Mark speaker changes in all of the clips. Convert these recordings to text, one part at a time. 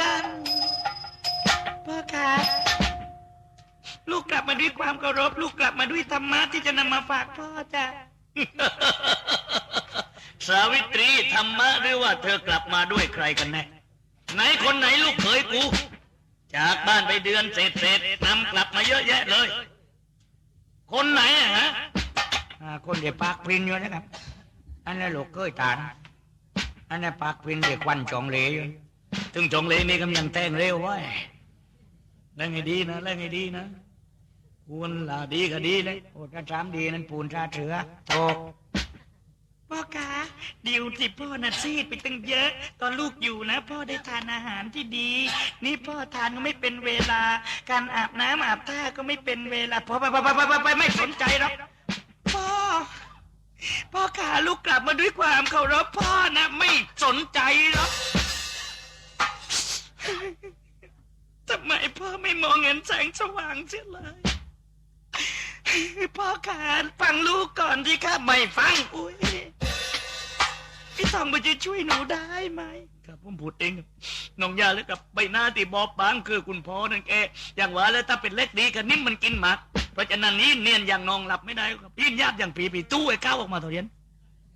Speaker 1: คะลูกกลับมาด้วยความเคารพ ลูกกลับมาด้วยธรรมะที่จะนำมาฝากพ่อจ้ะ
Speaker 2: สาวิตรีธรรมะหรือว่าเธอกลับมาด้วยใครกันแน่ไหนคนไหนลูกเขยกู จากบ้านไปเดือนเศษเศษๆนำกลับมาเยอะแยะเลย คนไหนอะฮะ
Speaker 1: อ่าคนเดียวปากพรินอยู่นะครับ อันนั้นลูกเคยตานอันนั้นปากพรินเด็กวันจองเหลยอยู่
Speaker 2: ถึงจงเลยนี่กำลังแต่งเร็วไว้เล่นให้ดีนะเล่นให้ดีนะควรลาดีก็ดีเลย
Speaker 1: โอ้ถ้าสามดีนั้นปูนชาเถือโตกพ่อคะดิวสิพ่อน่ะซีดไปตั้งเยอะ ตอนลูกอยู่นะ พ่อได้ทานอาหารที่ดี นี่พ่อทานก็ไม่เป็นเวลา การอาบน้ำอาบท่าก็ไม่เป็นเวลาพ่อไปไปไปไปไปไปไม่สนใจหรอกพ่อพ่อขาลูกกลับมาด้วยความเคารพพ่อนะ ไม่สนใจหรอก ทำไมพ่อไม่มองเห็นแสงสว่างเสียเลย พ่อขาฟังลูกก่อนที่ข้าไม่ฟัง อุ้ยพี่ทองมันจะช่วยหนูได้ไหม
Speaker 2: ครับผมพูดเองครับน้องยาแล้วกับใบหน้าที่บอบบางคือคุณพ่อนั่นแกอย่างว่าแล้วถ้าเป็นเล็กดีกันนิ่มมันกินหมากเพราะฉะนั้นนี่เนียนอย่างนองหลับไม่ได้ครับยิ่งญาติอย่างผีผีตู้ไอ้ก้าวออกมาตัวเรียน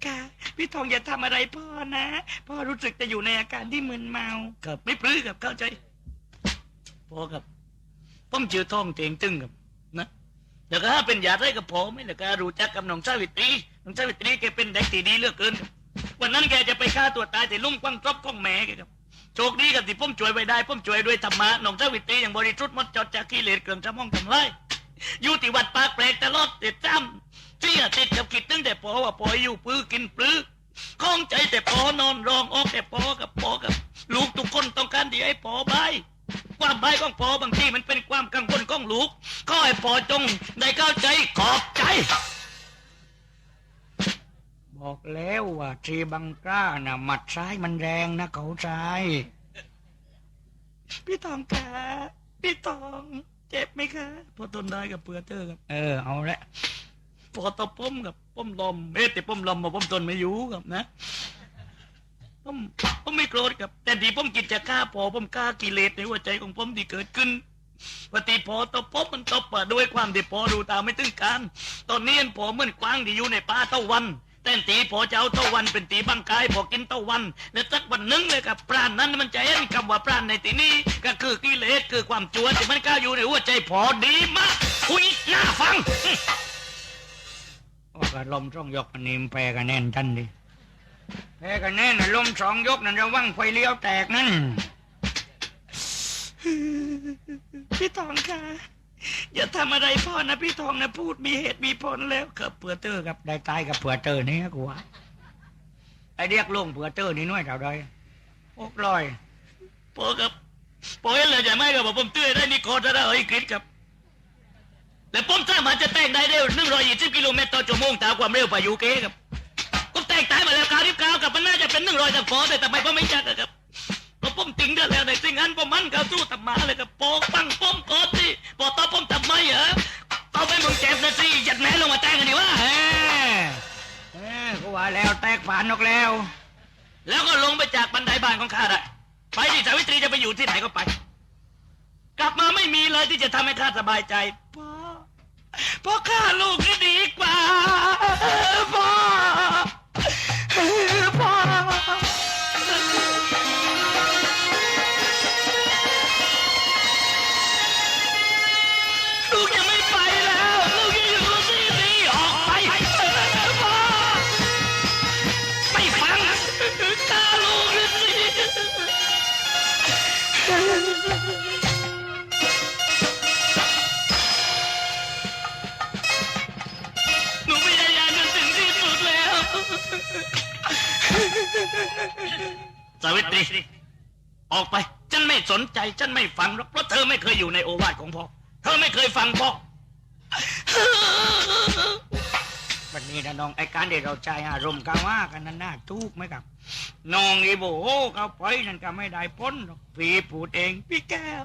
Speaker 1: ค่ะ พี่ทองอย่าทำอะไรพ่อนะ พ่อรู้สึกจะอยู่ในอาการที่มึนเมา
Speaker 2: ครับ ไม่ปลื้อครับเข้าใจพ่อครับผมชื่อท่องเตียงตึงครับนะแล้วก็เป็นญาติได้กับพ่อไหม่แล้วก็รู้จักกับน้องสาวิตรีน้องสาวิตรีแกเป็นเด็กที่ดีเหลือกเกินครับวันนั้นแกจะไปฆ่าตัวตายแต่ลุ่มกว้างจบของแม่แกครับโชคดีกับที่ผมช่วยไว้ได้ผมช่วยด้วยธรรมะน้องเจ้าวิตรีอย่างบริสุทธิ์หมดจดจากกิเลสเกลื่อนสมองทำไรอยู่ที่วัดปากแปลกตลอดติดจำ ที่ติดกับคิดตั้งแต่พอว่าพออยู่ปื้อกินปลื้อข้องใจแต่พอนอนรองออกแต่พอกับพอกับ ลูกทุกคนต้องการที่ให้พอบายความบายของพอบางทีมันเป็นความกังวลของลูกก็ให้พอจงได้เข้าใจขอบใจ
Speaker 1: บอกแล้วว่าทีบังกล้านะหมัดซ้ายมันแรงนะเขาซ้ายพี่ทองคะพี่ทอง เจ็บไหมคะ
Speaker 2: พอทนได้กับเปือเตอร์ครับ
Speaker 1: เออเอาละ
Speaker 2: พอตะป้มกับป้มลมเอ๊ะแต่ป้มลมมาป้มทนไม่อยู่ครับนะป้มป้มไม่โกรธครับ แต่ดีป้มกินจะฆ่าพอป้มฆ่ากิเลสในหัวใจของป้มที่เกิดขึ้นปฏิพอตะป้มมันตบมาด้วยความที่พอรู้ตาไม่ถึงการ ตอนนี้อันพอเหมือนกวางที่อยู่ในป่าเต้าวัน แต่ตีพอเจะเอาเต้าวันเป็นตีบังกายพอกินเต้าวัน แล้วสักวันหนึงเลยครับปราณนั้นมันจะเห็นคำว่าปราณในที่นี้ก็คือกิเลสคือความชั่วที่มันกล้าอยู่ในหัวใจพอดีมากอุ้ยน่าฟัง
Speaker 1: ว่ากลมสองยกอันนี้มันแปรกันแน่นทันดิแปรกันแน่นนะลมสองยกนั่นระวังไฟเลี้ยวแตกนั่นพี่ทองค่ะอย่าทำอะไรพ่อนะพี่ทองนะพูดมีเหตุมีผลแล้วครับเผื่อเตอร์ครับได้ตายกับเผื่อเตอร์นี่กูว่าไอเรียกลุงเผื่อเตอร์นี่น้อยเท่าใดหกรอย
Speaker 2: พอครับพอเห็นเลยจะไมครับผมเตื้อได้นี่คอจะได้เอ้ยคริสครับ แต่ผมสามารถจะแต่งได้เร็วหนึ่งร้อยยี่สิบกิโลเมตรต่อชั่วโมงตามความเร็วพายุเกครับผมแต่งตายมาแล้วคราวที่เก้ากับมันน่าจะเป็นหนึ่งร้อยแต่พอแต่ทำไมผมไม่จัดอะครับเพราะผมติ้งได้แล้วในสิ่งนั้นผมมันเข้าสู้ทำมาเลยครับโปกปังป้อมกอดสิพอตอนผมทำไมเหรอเอาไปมึงเจ็บนะสิยัดแม่ลงมาแต่งกันดีวะ
Speaker 1: เออเออกูว่าแล้วแตกผ่านนกแล้ว
Speaker 2: แล้วก็ลงไปจากบันไดบ้านของข้าได้ไปที่สาวิตรีจะไปอยู่ที่ไหนก็ไป กลับมาไม่มีเลยที่จะทำให้ข้าสบายใจ
Speaker 1: พ่อฆ่าลูกนี่ดีกว่าพ่อพ่อ
Speaker 2: ลูกยังไม่ไปแล้ว ลูกยังอยู่ที่นี่ออกไปพ่อไม่ฟังฆ่าลูกสิห สาวิตรี ออกไป ฉันไม่สนใจ ฉันไม่ฟังหรอกเพราะเธอไม่เคยอยู่ในโอวาทของพ่อ เธอไม่เคยฟังพ่อ
Speaker 1: วันนี้นะน้องไอ้การที่เราใจอารมณ์กันว่ากันนั้นน่าทุกข์ไหมครับน้องอีโบโหเขาไปนั่นก็ไม่ได้พ้นหรอกพี่พูดเองพี่แก้ว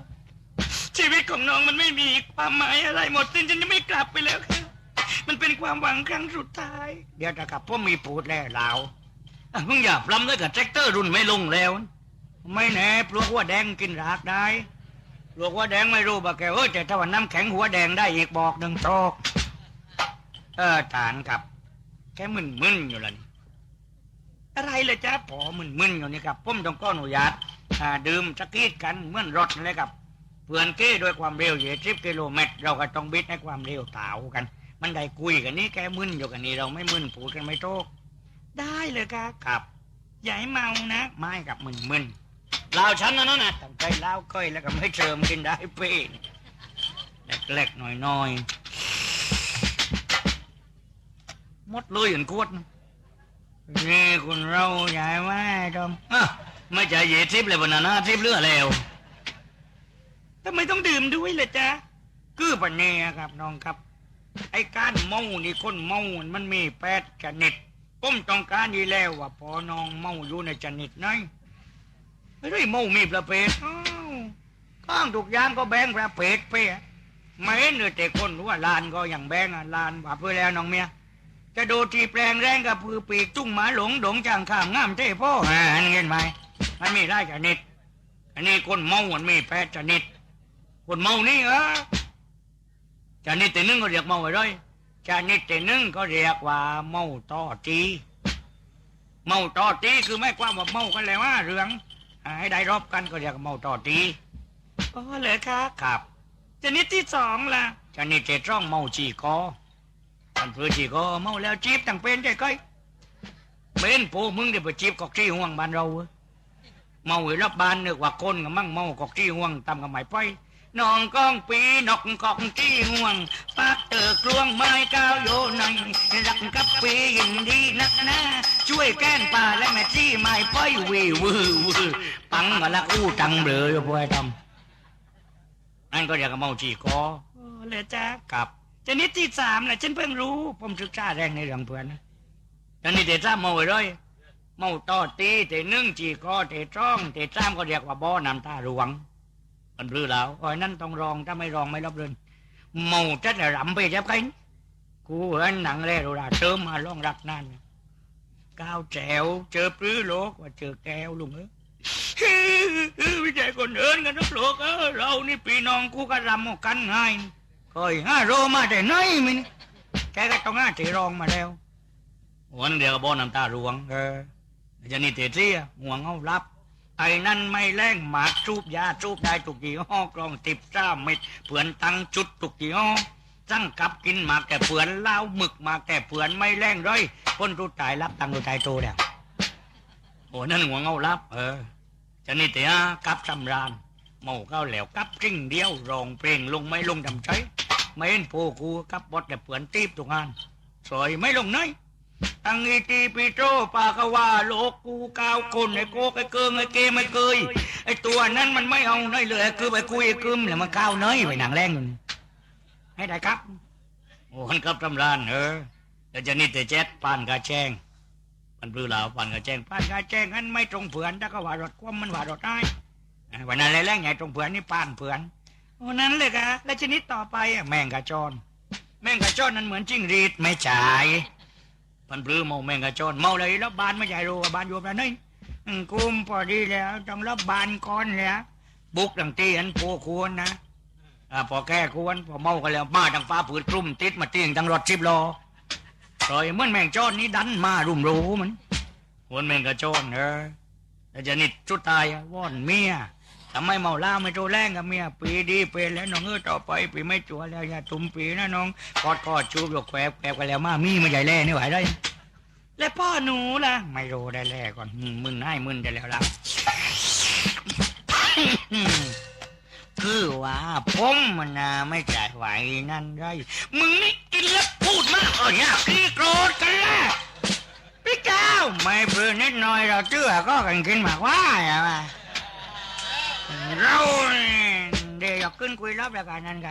Speaker 1: ชีวิตของน้องมันไม่มีความหมายอะไรหมดสิ้นฉันจะไม่กลับไปแล้วครับมันเป็นความหวังครั้งสุดท้าย เดี๋ยวจะกลับพ่อมีพูดแล้วเรา
Speaker 2: อะ มึงอย่าปล้ำด้วยกับแท็กเตอร์รุ่นไม่ลงแล้ว
Speaker 1: ไม่แน่ปลวกว่าแดงกินรากได้ป
Speaker 2: ลูกหัวแดงไม่รู้บะแกเอ้ยแต่ถ้าว่าน้ำแข็งหัวแดงได้อีกบอกหนึ่งโตกเออฐานครับ แค่มึนมึนๆอยู่ละนี่อะไรเลยจ้าพอมึนมึนๆอยู่นี่ครับผมต้องก้ออนุญาตอ่าดื่มสักกีดกันเหมือนรถเลยครับเพื่อนเก้ด้วยความเร็วเหยียสิบกิโลเมตร เราก็ต้องบิดให้ความเร็วเต่ากัน มันได้คุยกันนี่แกมึนอยู่กันนี่เราไม่มึนพูดกันไม่โตก
Speaker 1: ได้เลยครับ
Speaker 2: ครับ
Speaker 1: อย่าให้เมานะ
Speaker 2: ไม่กับมึนมึนๆลาวฉันนะนั่นนะตั้งใจลาวก้อยแล้วก็ไม่เชิมกินได้เป้เล็กๆหน่อยๆหมดเลยอย่างกวดนะนี่คุณเราใหญ่ไหมดอมอะไม่ใจเย่ทิพย์เลยบนนั้นนะทิพย์เลือแล้ว
Speaker 1: ทำไมต้องดื่มด้วยล่ะจ๊ะ
Speaker 2: คือปัญญาครับน้องครับ ไอ้การเมานี่คนเมามันมีแปดชนิด ผมต้องการดีแล้วว่าพอน้องเมาอยู่ในชนิดไหนไม่ได้เมามีประเภทอ้าวข้างทุกอย่างก็แบ่งประเภทไปอะไม่เห็นเลยแต่คนรู้ว่าลานก็อย่างแบ่งอะลานว่าเพื่อแล้วน้องเมียจะดูทีแปลงแรงกับพือปีกจุ้งหมาหลงดงจางข้ามงามเท่พ่ออ่าเห็นไหมมันมีได้ชนิด อันนี้คนเมามันมีแปดชนิด คนเมานี่เออชนิดที่นึ่งก็เรียกเมาอะไร ชนิดที่หนึ่งก็เรียกว่า เมาต่อตี เมาต่อตีคือไม่ความว่าเมากันแล้วว่าเรื่องอ่าให้ได้รอบกันก็เรียกว่าเมาต่อตี
Speaker 1: อ๋อเหรอครับ
Speaker 2: ครับ
Speaker 1: ชนิดที่สองล่ะ
Speaker 2: ชนิดที่ร่องเมาจีกอมันเพื่อจีกอเมาแล้วจีบตั้งเป็นได้ก้อยเป็นโพมึงเดี๋ยวไปจีบกอกจี้ห่วงบ้านเราเว้ยเมาอยู่รอบบ้านนึกว่าคนกับมั่งเมากอกจี้ห่วงตามกับหมายไป น้องก้องปีนอกกอกจี้ห่วงปากเตอกลวงไม้ก้าวโยในรักกับปียินดีนักหนาช่วยแก้นป่าและแม่จี้ไม้ไปวีวือวือปังก็ลักอู้ตังเบลอพวยทำนั่นก็เรียกว่าเมาจีกอ
Speaker 1: อ๋อเหรอจ๊ะ
Speaker 2: กับ
Speaker 1: ชนิดที่สามล่ะฉันเพิ่งรู้
Speaker 2: ผมศึกษาแรงในเรื่องเพื่อนนะตอนนี้เตะซ้ำเมาไว้เลยเมาต่อตีเตะนึ่งจีกอเตะจ้องเตะซ้ำก็เรียกว่าบ่อน้ำตาหลวงันรื้อแล้วอ้อยนั่นต้องรองถ้าไม่รองไม่รับเรือนเมาจะได้รำไปจะไปกูเห็นหนังแล้วราเติมมาล่องรักนั่นก้าวแจวเจอปลื้อโลกว่าเจอแก้วลุงเอ้ยไม่ใช่คนเอินกันนักโลกเออเรานี่พี่น้องกูก็รำกันง่ายคอยห้าโรมาแต่ไหนมินแกก็ต้องห้าตีรองมาแล้ววันเดียวก็บอน้ำตาหลวงเออจะนี่เตะเสียห่วงเอารับ อ้นั่นไม่แรงหมากจูบยาจูบได้ตุกยี่ห้อกลองติบจ้าเม็ดเผื่อนตังจุดตุกยี่ห้อสั่งกับกินหมากแต่เผื่อนเล้าหมึกหมากแต่เผื่อนไม่แรงเลยคนรู้ตายรับตังรู้ตายโตแล้วโอ้นั่นห่วเอารับ เออจะนี่เตะกับสำรานเมาเข้าแล้วกับจริงเดียวรองเพลงลงไม่ลงทำใจไม่เห็นโพกูกับบดแต่เปือนตีบทุกงานสอยไม่ลงไหน ตั้งอีตีปีโตปากะว่าโลกกูกาวคนไอ้โกกไอ้เกิงไอ้เกไม่เคยไอ้ตัวนั้นมันไม่เอาไหนเลยคือไปคุยไอ้กึมแล้วมันก้าวเนยไปหนังแรงอยู่นี่ให้ได้ครับโอ้ขันกับตำรานเออแล้วจะนี่แต่เจ็ดปานกาแจ้งมันปลื้อเหล่าปานกาแจ้งปานกาแจ้งนั้นไม่ตรงเผือนถ้าก็ว่ารถคว่ำมันว่ารถได้อ่าวันนั้นแรงๆใหญ่ตรงเผือนนี่ป้านเผือน
Speaker 1: โอ้นั้นเลยครับและชนิดต่อไปอะ
Speaker 2: แมงกะจอนแมงกะจอนนั้นเหมือนจิ้งหรีดไม่จ่าย พันปลื้มเมาแมงกระจอนเมาเลยรับบานไม่ใหญ่รู้ว่าบานอยู่แบบนี้กุมพอดีแล้วต้องรับบานก่อนแล้วบุกดังตีอันโพควรนะอพอแก้ควรพอเมากันแล้วมาดังฟ้าผืดกลุ่มติดมาตีงดังรถสิบล้อปล่อยเมื่อแมงจอนนี้ดันมารุมรู้มันวนแมงกระจอนเออแล้วจะนิดชุดตายว่อนเมีย ทำไมเมาล้าไม่โตแรงกับเมียปีดีเป็นแล้วน้องเออต่อไปปีไม่จัวแล้วอย่าตุ่มปีนะน้องกอดกอดชูบหยกแควบแควบกันแล้วมามีมาใหญ่แล่นี่ไหวได้
Speaker 1: และพ่อหนูล่ะ
Speaker 2: ไม่รู้ได้แล่ก่อนอืมมึนให้มึนได้แล้วล่ะ คือว่าผมมันนะไม่จ่ายไหวนั่นไรมึงนี่กินแล้วพูดมากเออเนี่ยพี่โกรธกันแล้ว พี่เจ้าไม่เพื่อนิดหน่อยเราเชื่อก็กันกินมากว่าอย่ามา เราเดี๋ยวขึ้นคุยรอบรายการนั้นไง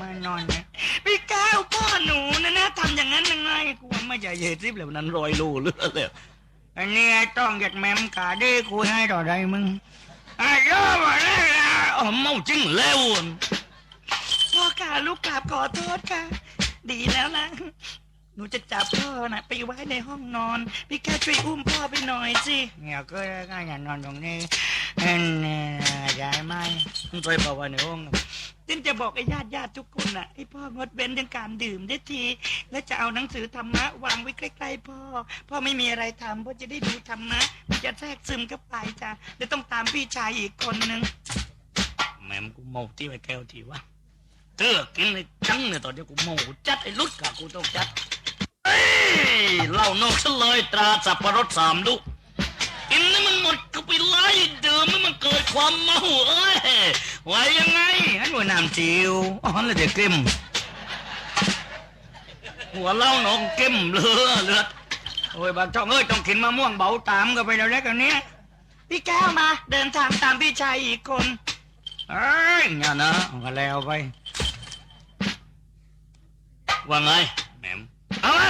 Speaker 2: มานอนนี่ย
Speaker 1: พี่แก้วพ่อหนูนะนะทำอย่างนั้นยังไง
Speaker 2: กูว่าไม่ใช่เยทิพย์แล้วนั้นรอยรูเลือดเลยอันนี้ไอ้ต้องหยัดแมมกาได้คุยให้ต่อได้มึงไอ้ยอมาแล้วล่ะอ๋อเมาจริงแล้ว
Speaker 1: พ่อค่ะลูกกราบขอโทษค่ะ ดีแล้วล่ะหนูจะจับพ่อนะไปไว้ในห้องนอน พี่แก้วช่วยอุ้มพ่อไปหน่อยสิ
Speaker 2: เนี่ยก็ง่ายอย่างนอนตรงนี้
Speaker 1: ยายไม่
Speaker 2: มึงไปเป่าไว้ในห้องนะ
Speaker 1: จินจะบอกไอ้ญาติญาติทุกคนน่ะไอ้พ่องดเว้นเรื่องการดื่มได้ที แล้วจะเอาหนังสือธรรมะวางไว้ใกล้ๆพ่อ พ่อไม่มีอะไรทำพ่อจะได้ดูธรรมะมันจะแทรกซึมเข้าไปจ้ะเดี๋ยวต้องตามพี่ชายอีกคนนึง
Speaker 2: แม่มกูเมาที่ไอ้แก้วทีวะเธอกินไอ้จังเนี่ยตอนเนี้กูเมากูจัดไอ้ลุดกะกูต้องจัดเอ้ยเหล้านอกซะเลยตราสับปะรดสามลูก กินนี่มันหมดก็ไปไล่ดื่มให้มันเกิดความเมาเอ้ยไหวยังไง
Speaker 1: อันหัวน้ำจิวอ๋อแล้วเดี๋ยวกลิม
Speaker 2: หัวเล้าหนองเก็มเลือเลือด
Speaker 1: โอ้ยบางช่องเอ้ยต้องกินมะม่วงเบาตามกันไปแล้วกันเนี้ยพี่แก้วมาเดินทางตามพี่ชายอีกคน
Speaker 2: เอ้ยเนี่ยนะเอาก็แล้วไปว่าไงแหม่มเอามา